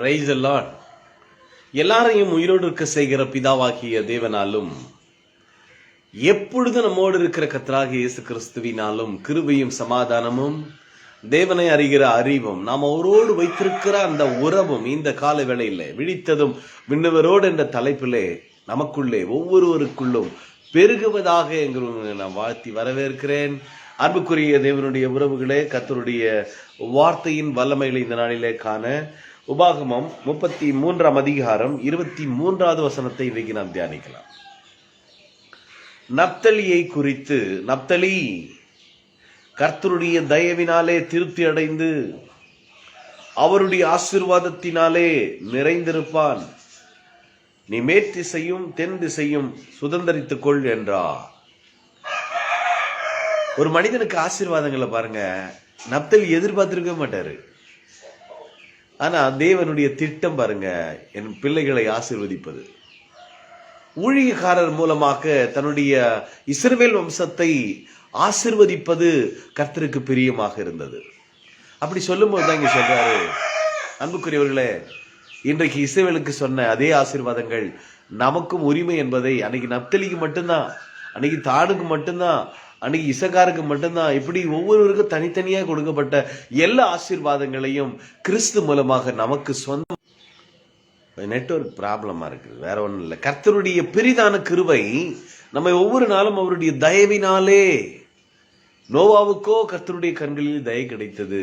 Price எல்லாம் எல்லாரையும் உயிரோடு இருக்க செய்கிற பிதாவாகிய தேவனாலும் எப்பொழுது நம்மோடு இருக்கிற கத்தராக இயேசு கிறிஸ்துவினாலும் கிருபையும் சமாதானமும் தேவனை அறிகிற அறிவும் நாம் அவரோடு வைத்திருக்கிற அந்த உறவும் இந்த கால வேளையில விழித்ததும் விண்ணவரோடு என்ற தலைப்பிலே நமக்குள்ளே ஒவ்வொருவருக்குள்ளும் பெருகுவதாக எங்களை நான் வாழ்த்தி வரவேற்கிறேன். அன்புக்குரிய தேவனுடைய உறவுகளே கத்தருடைய வார்த்தையின் வல்லமைகளை இந்த நாளிலே காண உபாகமம் முப்பத்தி மூன்றாம் அதிகாரம் இருபத்தி மூன்றாவது வசனத்தை இன்றைக்கு நாம் தியானிக்கலாம். நப்தலியை குறித்து நப்தலி கர்த்தருடைய தயவினாலே திருப்தி அடைந்து அவருடைய ஆசீர்வாதத்தினாலே நிறைந்திருப்பான். நீ மேற்திசையும் தென் திசையும் சுதந்திரித்துக் கொள் என்றார். ஒரு மனிதனுக்கு ஆசீர்வாதங்களை பாருங்க. நப்தலி எதிர்பார்த்திருக்க மாட்டாரு. ஆனா தேவனுடைய திட்டம் பாருங்க என் பிள்ளைகளை ஆசிர்வதிப்பது. ஊழியக்காரர் மூலமாக தன்னுடைய இஸ்ரவேல் வம்சத்தை ஆசிர்வதிப்பது கர்த்தருக்கு பிரியமாக இருந்தது. அப்படி சொல்லும்போது தான் இங்க சொல்றாரு அன்புக்குரியவர்களே இன்றைக்கு இஸ்ரவேலுக்கு சொன்ன அதே ஆசீர்வாதங்கள் நமக்கும் உரிமை என்பதை அன்னைக்கு நப்தலிக்கு மட்டும்தான் அன்னைக்கு தானுக்கு மட்டும்தான் அன்னைக்கு இசக்காருக்கு மட்டும்தான். இப்படி ஒவ்வொருவருக்கும் தனித்தனியாக கொடுக்கப்பட்ட எல்லா ஆசீர்வாதங்களையும் கிறிஸ்து மூலமாக நமக்கு சொந்தம் நெட்ஒர்க் ப்ராப்ளமா இருக்குது. வேற ஒன்றும் இல்லை. கர்த்தருடைய பெரிதான கிருவை நம்ம ஒவ்வொரு நாளும் அவருடைய தயவினாலே நோவாவுக்கோ கர்த்தருடைய கண்களில் தயவு கிடைத்தது.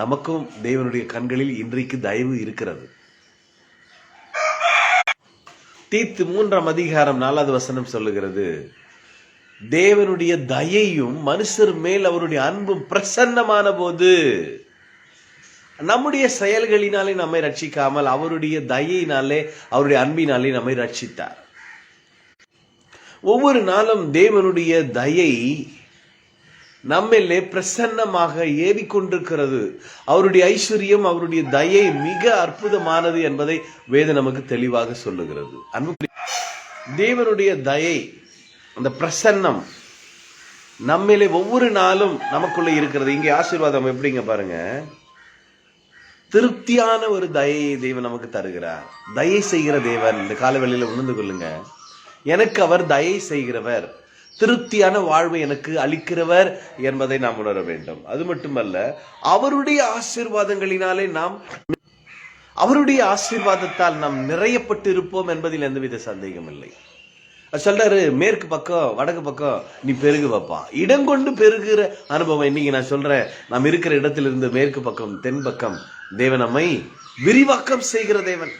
நமக்கும் தேவனுடைய கண்களில் இன்றைக்கு தயவு இருக்கிறது. தீத்து மூன்றாம் அதிகாரம் நாலாவது வசனம் சொல்லுகிறது. தேவனுடைய தயையும் மனுஷர் மேல் அவருடைய அன்பும் பிரசன்னமான போது நம்முடைய செயல்களினாலே நம்மை ரட்சிக்காமல் அவருடைய தயையினாலே அவருடைய அன்பினாலே நம்மை ரட்சித்தார். ஒவ்வொரு நாளும் தேவனுடைய தயை நம்மிலே பிரசன்னமாக ஏறிக்கொண்டிருக்கிறது. அவருடைய ஐஸ்வர்யம் அவருடைய தயை மிக அற்புதமானது என்பதை வேத நமக்கு தெளிவாக சொல்லுகிறது. அன்பு தேவனுடைய தயை அந்த பிரசன்னம் நம்மிலே ஒவ்வொரு நாளும் நமக்குள்ள இருக்கிறது. இங்கே ஆசீர்வாதம் எப்படிங்க பாருங்க? திருப்தியான ஒரு தயையை தேவன் நமக்கு தருகிறார். தயை செய்கிற தேவன். இந்த காலவெளியில் உணர்ந்து கொள்ளுங்க. எனக்கு அவர் தயை செய்கிறவர். திருப்தியான வாழ்வை எனக்கு அளிக்கிறவர் என்பதை நாம் உணர வேண்டும். அது மட்டுமல்ல அவருடைய ஆசீர்வாதங்களினாலே நாம் அவருடைய ஆசீர்வாதத்தால் நாம் நிறையப்பட்டு இருப்போம் என்பதில் எந்தவித சந்தேகம் இல்லை சொல்றாரு மேற்கு பக்கம் வடக்கு பக்கம் நீ பெருகு வைப்பா இடம் கொண்டு பெருகிற அனுபவம் இன்னைக்கு நான் சொல்றேன். நாம் இருக்கிற இடத்திலிருந்து மேற்கு பக்கம் தென் பக்கம் தேவன் நம்மை விரிவாக்கம் செய்கிற தேவன்.